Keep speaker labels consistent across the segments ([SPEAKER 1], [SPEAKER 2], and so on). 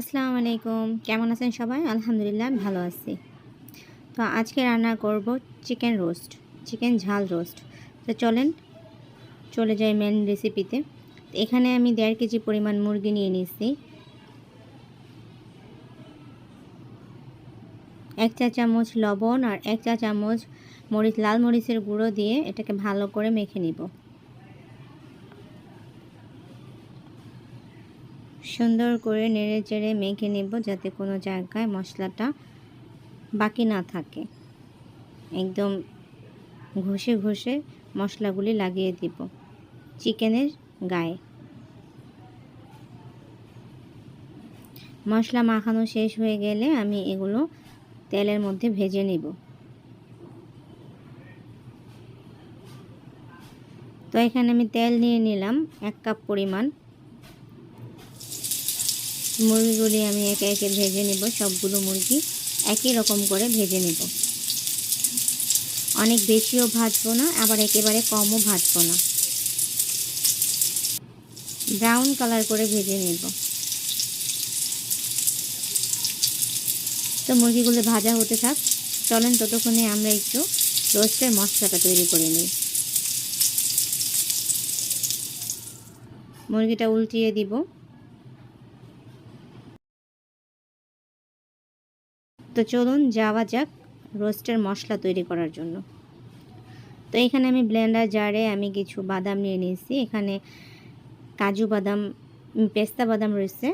[SPEAKER 1] আসসালামু আলাইকুম। কেমন আছেন সবাই? আলহামদুলিল্লাহ, ভালো আছি। তো আজকে রান্না করব চিকেন রোস্ট, চিকেন ঝাল রোস্ট। তো চলেন, চলে যাই মেন রেসিপিতে এখানে আমি দেড় কেজি পরিমাণ মুরগি নিয়ে নিয়েছি। এক চা চামচ লবণ আর এক চা চামচ মরিচ, লাল মরিচের গুঁড়ো দিয়ে এটাকে ভালো করে মেখে নিব। সুন্দর করে নেড়ে চেড়ে মেখে নেব যাতে কোনো জায়গায় মশলাটা বাকি না থাকে। একদম ঘষে ঘষে মশলাগুলি লাগিয়ে দিব চিকেনের গায়ে। মশলা মাখানো শেষ হয়ে গেলে আমি এগুলো তেলের মধ্যে ভেজে নেব। তো এখানে আমি তেল নিয়ে নিলাম এক কাপ পরিমাণ। মুরগিগুলি আমি একে একে ভেজে নেব, সবগুলো মুরগি একই রকম করে ভেজে নেব। অনেক বেশিও ভাজবো না, আবার একেবারে কমও ভাজবো না। ব্রাউন কালার করে ভেজে নেব। তো মুরগিগুলো ভাজা হতে থাক, চলেন ততক্ষণে আমরা একটু রোস্টের মশলাটা তৈরি করে নিই। মুরগিটা উল্টিয়ে দিব। তো চলুন যাওয়া যাক রোস্টের মশলা তৈরি করার জন্য। তো এখানে আমি ব্লেন্ডার জারে আমি কিছু বাদাম নিয়ে নিয়েছি। এখানে কাজু বাদাম পেস্তা বাদাম রয়েছে,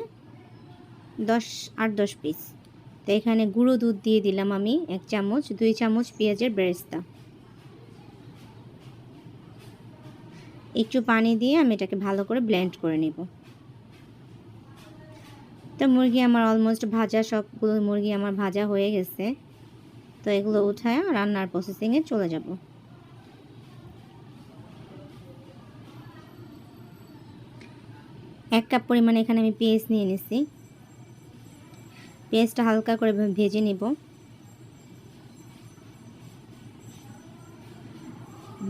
[SPEAKER 1] দশ, আট, দশ পিস। তো এখানে গুঁড়ো দুধ দিয়ে দিলাম আমি এক চামচ, দুই চামচ পেঁয়াজের বেরেস্তা। একটু পানি দিয়ে আমি এটাকে ভালো করে ব্লেন্ড করে নেব। তো মুরগি আমার অলমোস্ট ভাজা, সবগুলো মুরগি আমার ভাজা হয়ে গেছে। তো এগুলো উঠায় রান্নার প্রসেসিংয়ে চলে যাব। এক কাপ পরিমাণে এখানে আমি পেঁয়াজ নিয়ে নিছি। পেঁয়াজটা হালকা করে ভেজে নিব।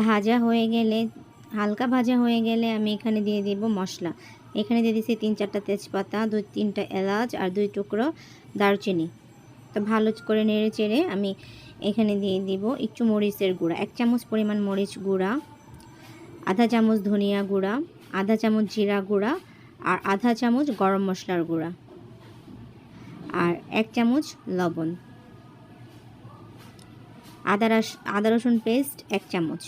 [SPEAKER 1] ভাজা হয়ে গেলে, হালকা ভাজা হয়ে গেলে আমি এখানে দিয়ে দিব মশলা। এখানে দিয়ে দিচ্ছি তিন চারটা তেজপাতা, দুই তিনটা এলাচ আর দুই টুকরো দারচিনি। তো ভালো করে নেড়ে চেড়ে আমি এখানে দিয়ে দিব একটু মরিচের গুঁড়া, এক চামচ পরিমাণ মরিচ গুঁড়া, আধা চামচ ধনিয়া গুঁড়া, আধা চামচ জিরা গুঁড়া আর আধা চামচ গরম মশলার গুঁড়া আর এক চামচ লবণ। আদা রস, আদা রসুন পেস্ট এক চামচ।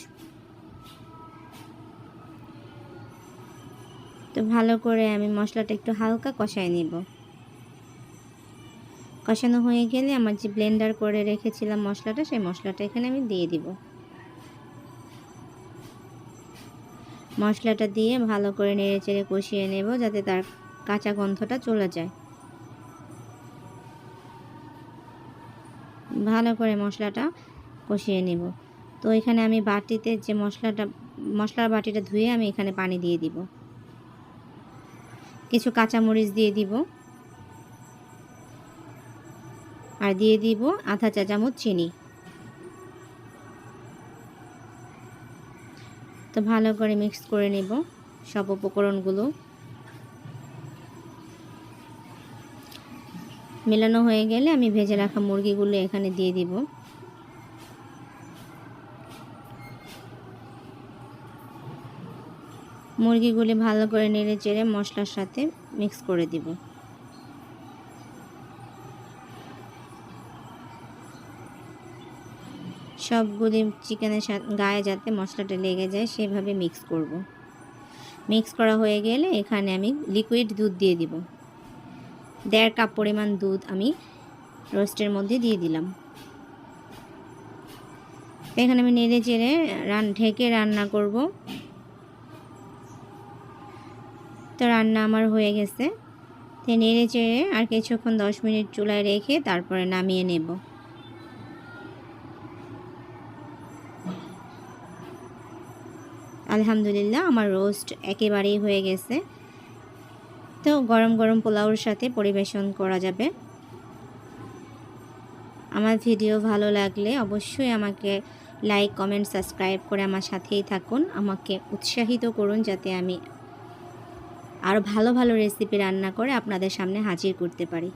[SPEAKER 1] তো ভালো করে আমি মশলাটা একটু হালকা কষায় নিব। কষানো হয়ে গেলে আমার যে ব্লেন্ডার করে রেখেছিলাম মশলাটা, সেই মশলাটা এখানে আমি দিয়ে দিব। মশলাটা দিয়ে ভালো করে নেড়ে চেড়ে কষিয়ে নেব যাতে তার কাঁচা গন্ধটা চলে যায়। ভালো করে মশলাটা কষিয়ে নেব। তো এখানে আমি বাটিতে যে মশলাটা, মশলার বাটিটা ধুয়ে আমি এখানে পানি দিয়ে দিব। কিছু কাঁচামরিচ দিয়ে দিব। আর দিয়ে দিব আধা চা চামচ চিনি। তো ভালো করে মিক্স করে নেব সব উপকরণগুলো। মেলানো হয়ে গেলে আমি ভেজে রাখা মুরগিগুলো এখানে দিয়ে দিব। মুরগিগুলি ভালো করে নেড়ে চেড়ে মশলার সাথে মিক্স করে দিব। সবগুলি চিকেনের সাথে গায়ে যাতে মশলাটা লেগে যায় সেভাবে মিক্স করব। মিক্স করা হয়ে গেলে এখানে আমি লিকুইড দুধ দিয়ে দিব। দেড় কাপ পরিমাণ দুধ আমি রোস্টের মধ্যে দিয়ে দিলাম। এখানে আমি নেড়ে চেড়ে রান ঢেকে রান্না করব। তো রান্না আমার হয়ে গেছে। তো নেড়ে চেড়ে আর কিছুক্ষণ দশ মিনিট চুলায় রেখে তারপরে নামিয়ে নেব। আলহামদুলিল্লাহ আমার রোস্ট একেবারেই হয়ে গেছে। তো গরম গরম পোলাওর সাথে পরিবেশন করা যাবে। আমার ভিডিও ভালো লাগলে অবশ্যই আমাকে লাইক, কমেন্ট, সাবস্ক্রাইব করে আমার সাথেই থাকুন। আমাকে উৎসাহিত করুন যাতে আমি আরও ভালো ভালো রেসিপি রান্না করে আপনাদের সামনে হাজির করতে পারি।